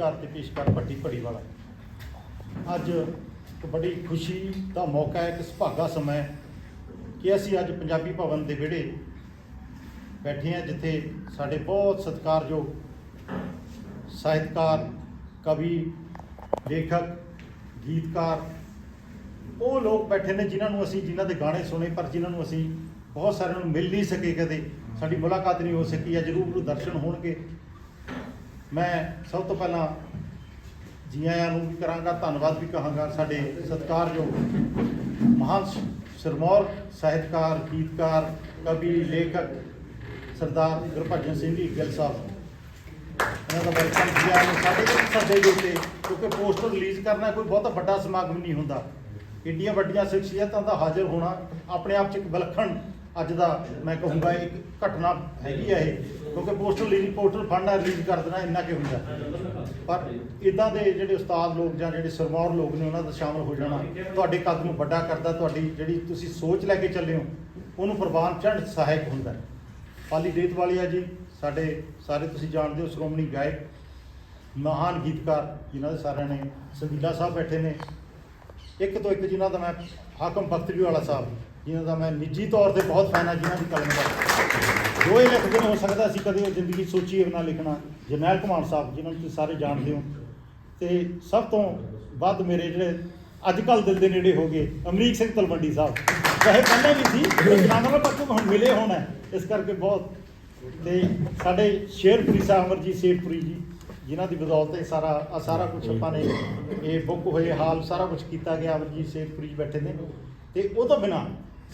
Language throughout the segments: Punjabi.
ਗੀਤਕਾਰ ਤੇ ਪੇਸ਼ਕਾਰ ਭੱਟੀ ਭੜੀ ਵਾਲਾ। ਅੱਜ ਇੱਕ ਬੜੀ ਖੁਸ਼ੀ ਦਾ ਮੌਕਾ ਹੈ, ਇੱਕ ਸੁਭਾਗਾ ਸਮਾਂ ਹੈ ਕਿ ਅਸੀਂ ਅੱਜ ਪੰਜਾਬੀ ਭਵਨ ਦੇ ਵਿਹੜੇ ਬੈਠੇ ਹਾਂ, ਜਿੱਥੇ ਸਾਡੇ ਬਹੁਤ ਸਤਿਕਾਰਯੋਗ ਸਾਹਿਤਕਾਰ, ਕਵੀ, ਲੇਖਕ, ਗੀਤਕਾਰ, ਉਹ ਲੋਕ ਬੈਠੇ ਨੇ ਜਿਨ੍ਹਾਂ ਨੂੰ ਅਸੀਂ ਜਿਨ੍ਹਾਂ ਦੇ ਗਾਣੇ ਸੁਣੇ, ਪਰ ਜਿਨ੍ਹਾਂ ਨੂੰ ਅਸੀਂ ਬਹੁਤ ਸਾਰਿਆਂ ਨੂੰ ਮਿਲ ਨਹੀਂ ਸਕੇ ਕਦੇ। ਸਾਡੀ ਮੁਲਾਕਾਤ ਨਹੀਂ ਹੋ ਸਕੀ, ਅੱਜ ਰੂਬਰੂ ਦਰਸ਼ਨ ਹੋਣਗੇ। ਮੈਂ ਸਭ ਤੋਂ ਪਹਿਲਾਂ ਜੀ ਆਇਆਂ ਨੂੰ ਵੀ ਕਰਾਂਗਾ, ਧੰਨਵਾਦ ਵੀ ਕਹਾਂਗਾ ਸਾਡੇ ਸਤਿਕਾਰਯੋਗ ਮਹਾਨ ਸਰਮੌਰ ਸਾਹਿਤਕਾਰ, ਗੀਤਕਾਰ, ਕਵੀ, ਲੇਖਕ ਸਰਦਾਰ ਗੁਰਭਜਨ ਸਿੰਘ ਜੀ ਗਿੱਲ ਸਾਹਿਬ। ਇਹਨਾਂ ਦਾ ਵੈਲਕਮ ਜੀ ਆਇਆਂ ਨੂੰ ਸਾਡੇ ਸਾਡੇ ਦੇ ਉੱਤੇ, ਕਿਉਂਕਿ ਪੋਸਟਰ ਰਿਲੀਜ਼ ਕਰਨਾ ਕੋਈ ਬਹੁਤ ਵੱਡਾ ਸਮਾਗਮ ਨਹੀਂ ਹੁੰਦਾ। ਇੰਡੀਆਂ ਵੱਡੀਆਂ ਸ਼ਖਸੀਅਤਾਂ ਦਾ ਹਾਜ਼ਰ ਹੋਣਾ ਆਪਣੇ ਆਪ 'ਚ ਇੱਕ ਵਿਲੱਖਣ ਅੱਜ ਦਾ ਮੈਂ ਕਹੂੰਗਾ ਇੱਕ ਘਟਨਾ ਹੈਗੀ ਆ ਇਹ, ਕਿਉਂਕਿ ਪੋਸਟਰ ਰਿਲੀਜ਼ ਪੋਸਟਰ ਫੜਨਾ ਰਿਲੀਜ਼ ਕਰ ਦੇਣਾ, ਇੰਨਾ ਕਿ ਹੁੰਦਾ। ਪਰ ਇਦਾਂ ਦੇ ਜਿਹੜੇ ਉਸਤਾਦ ਲੋਕ ਜਾਂ ਜਿਹੜੇ ਸਰਮੌਰ ਲੋਕ ਨੇ, ਉਹਨਾਂ ਦਾ ਸ਼ਾਮਲ ਹੋ ਜਾਣਾ ਤੁਹਾਡੇ ਕਦਮ ਨੂੰ ਵੱਡਾ ਕਰਦਾ, ਤੁਹਾਡੀ ਜਿਹੜੀ ਤੁਸੀਂ ਸੋਚ ਲੈ ਕੇ ਚੱਲੇ ਹੋ, ਉਹਨੂੰ ਪ੍ਰਵਾਨ ਚੜ੍ਹਨ ਸਹਾਇਕ ਹੁੰਦਾ। ਹੈ ਪਾਲੀ ਦੇਤਵਾਲੀਆ ਜੀ, ਸਾਡੇ ਸਾਰੇ ਤੁਸੀਂ ਜਾਣਦੇ ਹੋ, ਸ਼੍ਰੋਮਣੀ ਗਾਇਕ, ਮਹਾਨ ਗੀਤਕਾਰ, ਜਿਨ੍ਹਾਂ ਦੇ ਸਾਰਿਆਂ ਨੇ ਸੰਗੀਲਾ ਸਾਹਿਬ ਬੈਠੇ ਨੇ। ਇੱਕ ਤੋਂ ਇੱਕ ਜਿਨ੍ਹਾਂ ਦਾ ਮੈਂ ਹਾਕਮ ਬਖਤਰੀ ਵਾਲਾ ਸਾਹਿਬ। ਜਿਨ੍ਹਾਂ ਦਾ ਮੈਂ ਨਿੱਜੀ ਤੌਰ ਤੇ ਬਹੁਤ ਫੈਨ ਹਾਂ, ਜਿਨ੍ਹਾਂ ਦੀ ਕਲਮ ਦਾ। ਜੋ ਇਹ ਲਿਖਦੇ ਹੋ ਸਕਦਾ ਸੀ ਕਦੇ ਉਹ ਜ਼ਿੰਦਗੀ ਸੋਚੀਏ ਨਾ ਲਿਖਣਾ। ਜਰਨੈਲ ਕੁਮਾਰ ਸਾਹਿਬ, ਜਿਨ੍ਹਾਂ ਨੂੰ ਤੁਸੀਂ ਸਾਰੇ ਜਾਣਦੇ ਹੋ। ਤੇ ਸਭ ਤੋਂ ਵੱਧ ਮੇਰੇ ਜਿਹੜੇ ਅੱਜ ਕੱਲ ਦਿਲ ਦੇ ਨੇੜੇ ਹੋ ਗਏ, ਅਮਰੀਕ ਸਿੰਘ ਤਲਵੰਡੀ ਸਾਹਿਬ। ਚਾਹੇ ਪਹਿਲਾਂ ਵੀ ਸੀ ਨਾਮ ਨਾਲ ਪਰ ਹੁਣ ਮਿਲੇ ਹੋਣਾ ਹੈ। ਇਸ ਕਰਕੇ ਬਹੁਤ। ਤੇ ਸਾਡੇ ਸ਼ੇਰਪੁਰੀ ਸਾਹਿਬ, ਅਮਰਜੀਤ ਸ਼ੇਰਪੁਰੀ ਜੀ, ਜਿਨ੍ਹਾਂ ਦੀ ਬਦੌਲਤ ਇਹ ਸਾਰਾ ਆ ਸਾਰਾ ਕੁਝ ਆਪਾਂ ਨੇ ਇਹ ਬੁੱਕ ਹੋਏ ਹਾਲ ਸਾਰਾ ਕੁਝ ਕੀਤਾ ਗਿਆ ਅਮਰਜੀਤ ਸ਼ੇਰਪੁਰੀ ਜੀ ਬੈਠੇ ਨੇ। ਤੇ ਉਹ ਤੋਂ ਬਿਨਾ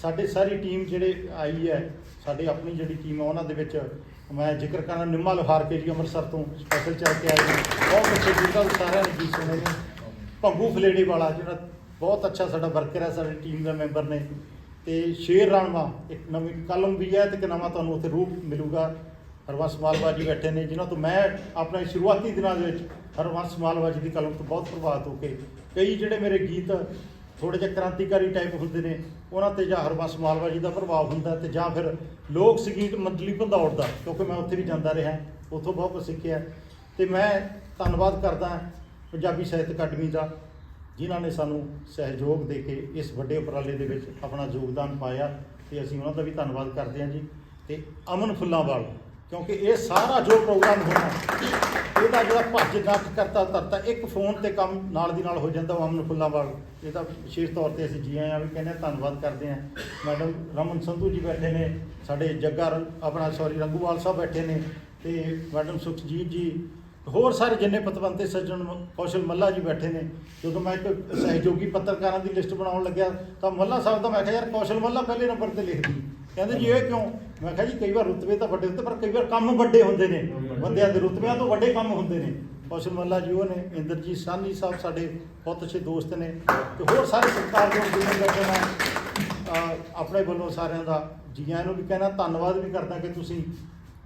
ਸਾਡੇ ਸਾਰੀ ਟੀਮ ਜਿਹੜੇ ਆਈ ਹੈ, ਸਾਡੇ ਆਪਣੀ ਜਿਹੜੀ ਟੀਮ ਹੈ, ਉਹਨਾਂ ਦੇ ਵਿੱਚ ਮੈਂ ਜ਼ਿਕਰ ਕਰਨਾ, ਨਿੰਮਾ ਲੋਹਾਰ ਕੇ ਜੀ ਅੰਮ੍ਰਿਤਸਰ ਤੋਂ ਸਪੈਸ਼ਲ ਚੱਲ ਕੇ ਆਏ ਨੇ। ਬਹੁਤ ਅੱਛੇ ਗੀਤਾਂ ਸਾਰਿਆਂ ਨੇ ਗੀਤ ਸੁਣੇ ਨੇ। ਭੰਗੂ ਫਲੇੜੇ ਵਾਲਾ ਜਿਹੜਾ ਬਹੁਤ ਅੱਛਾ ਸਾਡਾ ਵਰਕਰ ਹੈ, ਸਾਡੀ ਟੀਮ ਦਾ ਮੈਂਬਰ ਨੇ। ਤੇ ਸ਼ੇਰ ਰਾਣਵਾ, ਇੱਕ ਨਵੀਂ ਕਲਮ ਵੀ ਹੈ ਤੇ ਇੱਕ ਨਵਾਂ ਤੁਹਾਨੂੰ ਉੱਥੇ ਰੂਪ ਮਿਲੂਗਾ। ਹਰਵੰਸ ਮਾਲਵਾ ਜੀ ਬੈਠੇ ਨੇ, ਜਿਨ੍ਹਾਂ ਤੋਂ ਮੈਂ ਆਪਣੇ ਸ਼ੁਰੂਆਤੀ ਦਿਨਾਂ ਦੇ ਵਿੱਚ ਹਰਵੰਸ ਮਾਲਵਾ ਜੀ ਦੀ ਕਲਮ ਤੋਂ ਬਹੁਤ ਪ੍ਰਭਾਵਿਤ ਹੋ ਕੇ ਕਈ ਜਿਹੜੇ ਮੇਰੇ ਗੀਤ ਥੋੜੇ ਜਿਹਾ ਕ੍ਰਾਂਤੀਕਾਰੀ ਟਾਈਪ ਹੁੰਦੇ ਨੇ, ਉਹਨਾਂ ਤੇ ਜਾਂ ਹਰਵੰਸ ਮਾਲਵਾ ਜੀ ਦਾ ਪ੍ਰਭਾਵ ਹੁੰਦਾ ਤੇ ਜਾਂ ਫਿਰ ਲੋਕ ਸੰਗੀਤ ਮੰਡਲੀ ਭੰਦੌੜ ਦਾ, ਕਿਉਂਕਿ ਮੈਂ ਉੱਥੇ ਵੀ ਜਾਂਦਾ ਰਿਹਾ, ਉੱਥੋਂ ਬਹੁਤ ਕੁਝ ਸਿੱਖਿਆ। ਤੇ ਮੈਂ ਧੰਨਵਾਦ ਕਰਦਾ ਪੰਜਾਬੀ ਸਾਹਿਤ ਅਕੈਡਮੀ ਦਾ, ਜਿਨ੍ਹਾਂ ਨੇ ਸਾਨੂੰ ਸਹਿਯੋਗ ਦੇ ਕੇ ਇਸ ਵੱਡੇ ਉਪਰਾਲੇ ਦੇ ਵਿੱਚ ਆਪਣਾ ਯੋਗਦਾਨ ਪਾਇਆ, ਤੇ ਅਸੀਂ ਉਹਨਾਂ ਦਾ ਵੀ ਧੰਨਵਾਦ ਕਰਦੇ ਹਾਂ ਜੀ। ਤੇ ਅਮਨ ਫੁੱਲਾਂਵਾਲ ਕਿਉਂਕਿ ਇਹ ਸਾਰਾ ਜੋ ਪ੍ਰੋਗਰਾਮ ਹੋਣਾ, ਇਹਦਾ ਜਿਹੜਾ ਭੱਜ ਨੱਠ ਕਰਤਾ ਧਰਤਾ, ਇੱਕ ਫੋਨ ਤੇ ਕੰਮ ਨਾਲ ਦੀ ਨਾਲ ਹੋ ਜਾਂਦਾ ਉਹ ਅਮਨ ਫੁੱਲਾਂਵਾਲ। ਇਹਦਾ ਵਿਸ਼ੇਸ਼ ਤੌਰ ਤੇ ਅਸੀਂ ਜੀ ਆਇਆਂ ਵੀ ਕਹਿੰਦੇ ਹਾਂ, ਧੰਨਵਾਦ ਕਰਦੇ ਹਾਂ। ਮੈਡਮ ਰਮਨ ਸੰਧੂ ਜੀ ਬੈਠੇ ਨੇ, ਸਾਡੇ ਜੱਗਾ ਰ- ਆਪਣਾ ਸੌਰੀ ਰੰਗੂਵਾਲ ਸਾਹਿਬ ਬੈਠੇ ਨੇ ਤੇ ਮੈਡਮ ਸੁਖਜੀਤ ਜੀ, ਹੋਰ ਸਾਰੇ ਜਿੰਨੇ ਪਤਵੰਤੇ ਸੱਜਣ ਕੌਸ਼ਲ ਮੱਲਾ ਜੀ ਬੈਠੇ ਨੇ। ਜਦੋਂ ਮੈਂ ਇੱਕ ਸਹਿਯੋਗੀ ਪੱਤਰਕਾਰਾਂ ਦੀ ਲਿਸਟ ਬਣਾਉਣ ਲੱਗਿਆ ਤਾਂ ਮੱਲਾ ਸਾਹਿਬ ਦਾ ਮੈਂ ਕਿਹਾ, ਯਾਰ ਕੌਸ਼ਲ ਮੱਲਾ ਪਹਿਲੇ ਨੰਬਰ ਤੇ ਲਿਖਦੀ। ਕਹਿੰਦੇ ਜੀ ਇਹ ਕਿਉਂ? ਮੈਂ ਕਿਹਾ ਜੀ ਕਈ ਵਾਰ ਰੁਤਬੇ ਤਾਂ ਵੱਡੇ ਹੁੰਦੇ, ਪਰ ਕਈ ਵਾਰ ਕੰਮ ਵੱਡੇ ਹੁੰਦੇ ਨੇ। ਬੰਦਿਆਂ ਦੇ ਰੁਤਬਿਆਂ ਤੋਂ ਵੱਡੇ ਕੰਮ ਹੁੰਦੇ ਨੇ। ਕੌਸ਼ਲ ਮੱਲਾ ਜੀ ਉਹ ਨੇ, ਇੰਦਰਜੀਤ ਸਾਨੀ ਸਾਹਿਬ ਸਾਡੇ ਬਹੁਤ ਅੱਛੇ ਦੋਸਤ ਨੇ ਤੇ ਹੋਰ ਸਾਰੇ ਸਤਿਕਾਰਯੋਗ ਜਿੰਨੇ ਬੈਠੇ ਨੇ ਆਪਣੇ ਵੱਲੋਂ ਸਾਰਿਆਂ ਦਾ ਜੀਆਂ ਨੂੰ ਵੀ ਕਹਿਣਾ, ਧੰਨਵਾਦ ਵੀ ਕਰਦਾ ਕਿ ਤੁਸੀਂ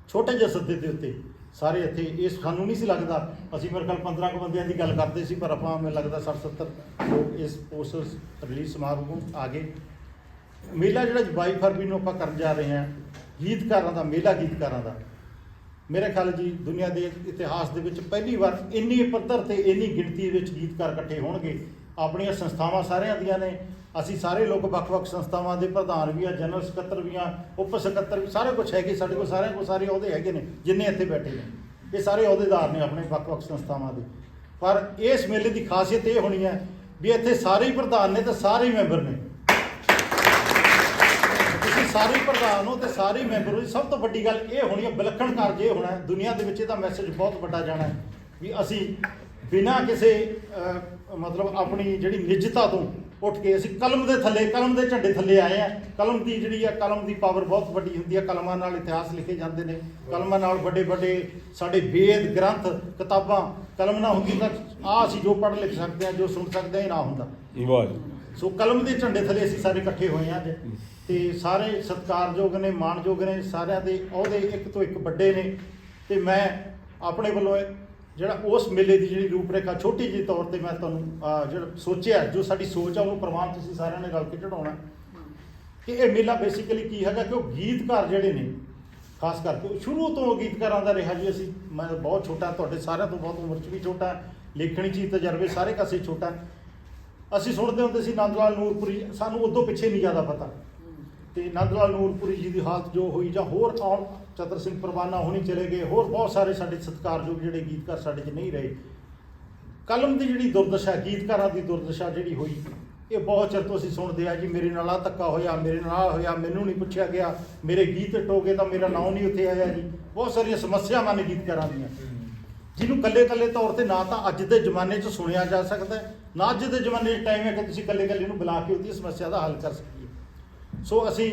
ਛੋਟੇ ਜਿਹੇ ਸੱਦੇ ਦੇ ਉੱਤੇ ਸਾਰੇ ਇੱਥੇ ਇਹ ਸਾਨੂੰ ਨਹੀਂ ਸੀ ਲੱਗਦਾ। ਅਸੀਂ ਮੇਰੇ ਖਿਆਲ 15 ਕੁ ਬੰਦਿਆਂ ਦੀ ਗੱਲ ਕਰਦੇ ਸੀ, ਪਰ ਆਪਾਂ, ਮੈਨੂੰ ਲੱਗਦਾ 60 70 ਲੋਕ ਇਸ ਪੋਸਟਰ ਰਿਲੀਜ਼ ਸਮਾਰੋਹ ਆ ਗਏ ਮੇਲਾ ਜਿਹੜਾ 22 ਫਰਵਰੀ ਨੂੰ ਆਪਾਂ ਕਰਨ ਜਾ ਰਹੇ ਹਾਂ, ਗੀਤਕਾਰਾਂ ਦਾ ਮੇਲਾ ਗੀਤਕਾਰਾਂ ਦਾ। ਮੇਰੇ ਖਿਆਲ ਜੀ, ਦੁਨੀਆ ਦੇ ਇਤਿਹਾਸ ਦੇ ਵਿੱਚ ਪਹਿਲੀ ਵਾਰ ਇੰਨੀ ਪੱਧਰ ਤੇ ਇੰਨੀ ਗਿਣਤੀ ਵਿੱਚ ਗੀਤਕਾਰ ਇਕੱਠੇ ਹੋਣਗੇ। ਆਪਣੀਆਂ ਸੰਸਥਾਵਾਂ ਸਾਰਿਆਂ ਦੀਆਂ ਨੇ। ਅਸੀਂ ਸਾਰੇ ਲੋਕ ਵੱਖ-ਵੱਖ ਸੰਸਥਾਵਾਂ ਦੇ ਪ੍ਰਧਾਨ ਵੀ ਆ, ਜਨਰਲ ਸਕੱਤਰ ਵੀ ਆ, ਉਪ ਸਕੱਤਰ ਵੀ, ਸਾਰੇ ਕੁਝ ਹੈਗੇ ਸਾਡੇ ਕੋਲ, ਸਾਰਿਆਂ ਕੋਲ ਸਾਰੇ ਅਹੁਦੇ ਹੈਗੇ ਨੇ, ਜਿੰਨੇ ਇੱਥੇ ਬੈਠੇ ਨੇ। ਇਹ ਸਾਰੇ ਅਹੁਦੇਦਾਰ ਨੇ ਆਪਣੇ ਵੱਖ-ਵੱਖ ਸੰਸਥਾਵਾਂ ਦੇ। ਪਰ ਇਸ ਮੇਲੇ ਦੀ ਖਾਸੀਅਤ ਇਹ ਹੋਣੀ ਹੈ ਵੀ ਇੱਥੇ ਸਾਰੇ ਹੀ ਪ੍ਰਧਾਨ ਨੇ ਤੇ ਸਾਰੇ ਹੀ ਮੈਂਬਰ ਨੇ। ਸਾਰੇ ਪ੍ਰਧਾਨ ਹੋ ਤੇ ਸਾਰੇ ਮੈਂਬਰ ਹੋ ਸਭ ਤੋਂ ਵੱਡੀ ਗੱਲ ਇਹ ਹੋਣੀ ਹੈ, ਵਿਲੱਖਣ ਕਾਰਜ ਇਹ ਹੋਣਾ ਹੈ। ਦੁਨੀਆ ਦੇ ਵਿੱਚ ਇਹਦਾ ਮੈਸੇਜ ਬਹੁਤ ਵੱਡਾ ਜਾਣਾ ਹੈ ਵੀ ਅਸੀਂ ਬਿਨਾਂ ਕਿਸੇ ਮਤਲਬ ਆਪਣੀ ਜਿਹੜੀ ਨਿੱਜਤਾ ਤੋਂ ਉੱਠ ਕੇ ਅਸੀਂ ਕਲਮ ਦੇ ਥੱਲੇ, ਕਲਮ ਦੇ ਝੰਡੇ ਥੱਲੇ ਆਏ ਆ ਕਲਮ ਦੀ ਜਿਹੜੀ ਆ, ਕਲਮ ਦੀ ਪਾਵਰ ਬਹੁਤ ਵੱਡੀ ਹੁੰਦੀ ਹੈ ਕਲਮਾਂ ਨਾਲ ਇਤਿਹਾਸ ਲਿਖੇ ਜਾਂਦੇ ਨੇ। ਕਲਮਾਂ ਨਾਲ ਵੱਡੇ ਵੱਡੇ ਸਾਡੇ ਵੇਦ, ਗ੍ਰੰਥ, ਕਿਤਾਬਾਂ, ਕਲਮ ਨਾ ਹੁੰਦੀ ਤਾਂ ਆ ਅਸੀਂ ਜੋ ਪੜ੍ਹ ਲਿਖ ਸਕਦੇ ਹਾਂ, ਜੋ ਸੁਣ ਸਕਦੇ ਹਾਂ, ਇਹ ਨਾ ਹੁੰਦਾ। ਵਾਹ ਸੋ ਕਲਮ ਦੇ ਝੰਡੇ ਥੱਲੇ ਅਸੀਂ ਸਾਰੇ ਇਕੱਠੇ ਹੋਏ ਹਾਂ ਅੱਜ। ਤੇ ਸਾਰੇ ਸਤਿਕਾਰਯੋਗ ਨੇ ਮਾਣਯੋਗ ਨੇ ਸਾਰਿਆਂ ਦੇ ਅਹੁਦੇ ਇੱਕ ਤੋਂ ਇੱਕ ਵੱਡੇ ਨੇ। ਤੇ ਮੈਂ ਆਪਣੇ ਵੱਲੋਂ ਜਿਹੜਾ ਉਸ ਮੇਲੇ ਦੀ ਜਿਹੜੀ ਰੂਪਰੇਖਾ ਛੋਟੀ ਜਿਹੀ ਤੌਰ ਤੇ ਮੈਂ ਤੁਹਾਨੂੰ ਜਿਹੜਾ ਸੋਚਿਆ ਜੋ ਸਾਡੀ ਸੋਚ ਆ ਉਹਨੂੰ ਪ੍ਰਵਾਨ ਤੁਸੀਂ ਸਾਰਿਆਂ ਨੇ ਰਲ ਕੇ ਚੜਾਉਣਾ ਕਿ ਇਹ ਮੇਲਾ ਬੇਸਿਕਲੀ ਕੀ ਹੈਗਾ ਕਿ ਉਹ ਗੀਤਕਾਰ ਜਿਹੜੇ ਨੇ ਖਾਸ ਕਰਕੇ ਸ਼ੁਰੂ ਤੋਂ ਗੀਤਕਾਰਾਂ ਦਾ ਰਿਹਾ ਜੀ ਅਸੀਂ। ਮੈਂ ਬਹੁਤ ਛੋਟਾ ਤੁਹਾਡੇ ਸਾਰਿਆਂ ਤੋਂ ਬਹੁਤ ਉਮਰ 'ਚ ਵੀ ਛੋਟਾ ਲੇਖਣੀ 'ਚ ਤਜਰਬੇ ਸਾਰੇ ਕਾਸੇ ਛੋਟਾ। ਅਸੀਂ ਸੁਣਦੇ ਹੁੰਦੇ ਸੀ ਨੰਦ ਲਾਲ ਨੂਰਪੁਰੀ, ਸਾਨੂੰ ਉਦੋਂ ਪਿੱਛੇ ਨਹੀਂ ਜ਼ਿਆਦਾ ਪਤਾ। ਤੇ ਨੰਦ ਲਾਲ ਨੂਰਪੁਰੀ ਜੀ ਦੀ ਹਾਲਤ ਜੋ ਹੋਈ ਜਾਂ ਹੋਰ ਕੌਣ, ਚਤਰ ਸਿੰਘ ਪਰਵਾਨਾ ਹੋਣੀ ਚਲੇ ਗਏ, ਹੋਰ ਬਹੁਤ ਸਾਰੇ ਸਾਡੇ ਸਤਿਕਾਰਯੋਗ ਜਿਹੜੇ ਗੀਤਕਾਰ ਸਾਡੇ 'ਚ ਨਹੀਂ ਰਹੇ। ਕਲਮ ਦੀ ਜਿਹੜੀ ਦੁਰਦਸ਼ਾ, ਗੀਤਕਾਰਾਂ ਦੀ ਦੁਰਦਸ਼ਾ ਜਿਹੜੀ ਹੋਈ, ਇਹ ਬਹੁਤ ਚਿਰ ਤੋਂ ਅਸੀਂ ਸੁਣਦੇ ਆ ਜੀ, ਮੇਰੇ ਨਾਲ ਆ ਧੱਕਾ ਹੋਇਆ, ਮੇਰੇ ਨਾਲ ਆਹ ਹੋਇਆ, ਮੈਨੂੰ ਨਹੀਂ ਪੁੱਛਿਆ ਗਿਆ, ਮੇਰੇ ਗੀਤ ਟੋਗੇ ਤਾਂ ਮੇਰਾ ਨਾਂ ਨਹੀਂ ਉੱਥੇ ਆਇਆ ਜੀ। ਬਹੁਤ ਸਾਰੀਆਂ ਸਮੱਸਿਆਵਾਂ ਨੇ ਗੀਤਕਾਰਾਂ ਦੀਆਂ। ਜਿਹਨੂੰ ਕੱਲੇ ਕੱਲੇ ਤੌਰ ਤੇ ਨਾ ਤਾਂ ਅੱਜ ਦੇ ਜ਼ਮਾਨੇ 'ਚ ਸੁਣਿਆ ਜਾ ਸਕਦਾ ਨਾ ਅੱਜ ਦੇ ਜ਼ਮਾਨੇ 'ਚ ਟਾਈਮ ਹੈ ਕਿ ਤੁਸੀਂ ਇਕੱਲੇ ਇਕੱਲੇ ਨੂੰ ਬੁਲਾ ਕੇ ਉਹਦੀ ਸਮੱਸਿਆ ਦਾ ਹੱਲ ਕਰ ਸਕੀਏ। ਸੋ ਅਸੀਂ